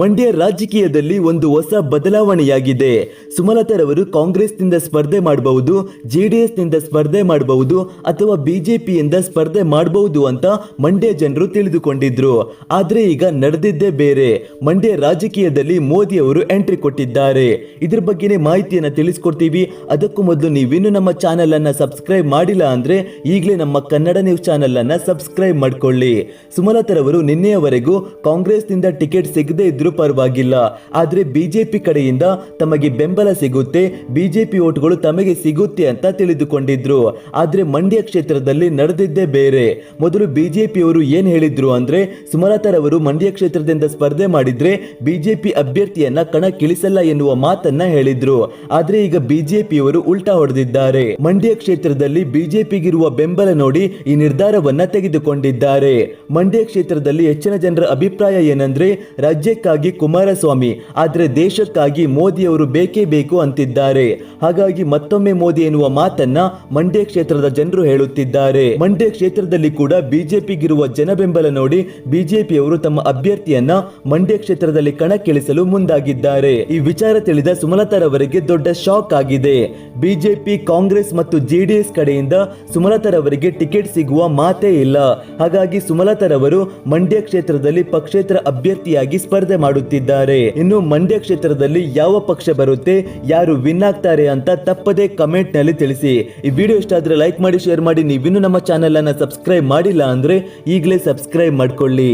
ಮಂಡ್ಯ ರಾಜಕೀಯದಲ್ಲಿ ಒಂದು ಹೊಸ ಬದಲಾವಣೆಯಾಗಿದೆ. ಸುಮಲತಾರವರು ಕಾಂಗ್ರೆಸ್ನಿಂದ ಸ್ಪರ್ಧೆ ಮಾಡಬಹುದು, ಜೆಡಿಎಸ್ನಿಂದ ಸ್ಪರ್ಧೆ ಮಾಡಬಹುದು ಅಥವಾ ಬಿಜೆಪಿಯಿಂದ ಸ್ಪರ್ಧೆ ಮಾಡಬಹುದು ಅಂತ ಮಂಡ್ಯ ಜನರು ತಿಳಿದುಕೊಂಡಿದ್ರು. ಆದರೆ ಈಗ ನಡೆದಿದ್ದೇ ಬೇರೆ. ಮಂಡ್ಯ ರಾಜಕೀಯದಲ್ಲಿ ಮೋದಿ ಅವರು ಎಂಟ್ರಿ ಕೊಟ್ಟಿದ್ದಾರೆ. ಇದ್ರ ಬಗ್ಗೆನೇ ಮಾಹಿತಿಯನ್ನು ತಿಳಿಸ್ಕೊಡ್ತೀವಿ. ಅದಕ್ಕೂ ಮೊದಲು ನೀವಿನ್ನೂ ನಮ್ಮ ಚಾನೆಲ್ ಅನ್ನ ಸಬ್ಸ್ಕ್ರೈಬ್ ಮಾಡಿಲ್ಲ ಅಂದ್ರೆ ಈಗಲೇ ನಮ್ಮ ಕನ್ನಡ ನ್ಯೂಸ್ ಚಾನೆಲ್ ಅನ್ನ ಸಬ್ಸ್ಕ್ರೈಬ್ ಮಾಡ್ಕೊಳ್ಳಿ. ಸುಮಲತಾರವರು ನಿನ್ನೆಯವರೆಗೂ ಕಾಂಗ್ರೆಸ್ನಿಂದ ಟಿಕೆಟ್ ಸಿಗದೇ ಇದ್ರೂ ಪರವಾಗಿಲ್ಲ. ಆದ್ರೆ ಬಿಜೆಪಿ ಕಡೆಯಿಂದ ತಮಗೆ ಬೆಂಬಲ ಸಿಗುತ್ತೆ. ಬಿಜೆಪಿ ಓಟ್ಗಳು ತಮಗೆ ಸಿಗುತ್ತೆ ಅಂತ ತಿಳಿದುಕೊಂಡಿದ್ರು. ಆದ್ರೆ ಮಂಡ್ಯ ಕ್ಷೇತ್ರದಲ್ಲಿ ನಡೆದಿದ್ದೇ ಬೇರೆ. ಮೊದಲು ಬಿಜೆಪಿಯವರು ಏನ್ ಹೇಳಿದ್ರು ಅಂದ್ರೆ ಸುಮಲತಾರವರು ಮಂಡ್ಯ ಕ್ಷೇತ್ರದಿಂದ ಸ್ಪರ್ಧೆ ಮಾಡಿದ್ರೆ ಬಿಜೆಪಿ ಅಭ್ಯರ್ಥಿಯನ್ನ ಕಣಕ್ಕಿಳಿಸಲ್ಲ ಎನ್ನುವ ಮಾತನ್ನ ಹೇಳಿದ್ರು. ಆದ್ರೆ ಈಗ ಬಿಜೆಪಿಯವರು ಉಲ್ಟಾ ಹೊಡೆದಿದ್ದಾರೆ. ಮಂಡ್ಯ ಕ್ಷೇತ್ರದಲ್ಲಿ ಬಿಜೆಪಿಗಿರುವ ಬೆಂಬಲ ನೋಡಿ ಈ ನಿರ್ಧಾರವನ್ನ ತೆಗೆದುಕೊಂಡಿದ್ದಾರೆ. ಮಂಡ್ಯ ಕ್ಷೇತ್ರದಲ್ಲಿ ಹೆಚ್ಚಿನ ಜನರ ಅಭಿಪ್ರಾಯ ಏನಂದ್ರೆ, ರಾಜ್ಯಕ್ಕಾಗಿ ಕುಮಾರಸ್ವಾಮಿ, ಆದ್ರೆ ದೇಶಕ್ಕಾಗಿ ಮೋದಿ ಅವರು ಬೇಕೇ ಬೇಕು ಅಂತಿದ್ದಾರೆ. ಹಾಗಾಗಿ ಮತ್ತೊಮ್ಮೆ ಮೋದಿ ಎನ್ನುವ ಮಾತನ್ನ ಮಂಡ್ಯ ಕ್ಷೇತ್ರದ ಜನರು ಹೇಳುತ್ತಿದ್ದಾರೆ. ಮಂಡ್ಯ ಕ್ಷೇತ್ರದಲ್ಲಿ ಕೂಡ ಬಿಜೆಪಿಗಿರುವ ಜನಬೆಂಬಲ ನೋಡಿ ಬಿಜೆಪಿಯವರು ತಮ್ಮ ಅಭ್ಯರ್ಥಿಯನ್ನ ಮಂಡ್ಯ ಕ್ಷೇತ್ರದಲ್ಲಿ ಕಣಕ್ಕಿಳಿಸಲು ಮುಂದಾಗಿದ್ದಾರೆ. ಈ ವಿಚಾರ ತಿಳಿದ ಸುಮಲತಾರವರಿಗೆ ದೊಡ್ಡ ಶಾಕ್ ಆಗಿದೆ. ಬಿಜೆಪಿ, ಕಾಂಗ್ರೆಸ್ ಮತ್ತು ಜೆಡಿಎಸ್ ಕಡೆಯಿಂದ ಸುಮಲತಾರವರಿಗೆ ಟಿಕೆಟ್ ಸಿಗುವ ಮಾತೇ ಇಲ್ಲ. ಹಾಗಾಗಿ ಸುಮಲತಾರವರು ಮಂಡ್ಯ ಕ್ಷೇತ್ರದಲ್ಲಿ ಪಕ್ಷೇತರ ಅಭ್ಯರ್ಥಿಯಾಗಿ ಸ್ಪರ್ಧೆ ಮಾಡುತ್ತಿದ್ದಾರೆ. ಇನ್ನು ಮಂಡ್ಯ ಕ್ಷೇತ್ರದಲ್ಲಿ ಯಾವ ಪಕ್ಷ ಬರುತ್ತೆ, ಯಾರು ವಿನ್ ಆಗ್ತಾರೆ ಅಂತ ತಪ್ಪದೇ ಕಮೆಂಟ್ನಲ್ಲಿ ತಿಳಿಸಿ. ಈ ವಿಡಿಯೋ ಇಷ್ಟ ಆದ್ರೆ ಲೈಕ್ ಮಾಡಿ, ಶೇರ್ ಮಾಡಿ. ನೀವಿನ್ನು ನಮ್ಮ ಚಾನೆಲ್ ಅನ್ನ ಸಬ್ಸ್ಕ್ರೈಬ್ ಮಾಡಿಲ್ಲ ಅಂದ್ರೆ ಈಗಲೇ ಸಬ್ಸ್ಕ್ರೈಬ್ ಮಾಡ್ಕೊಳ್ಳಿ.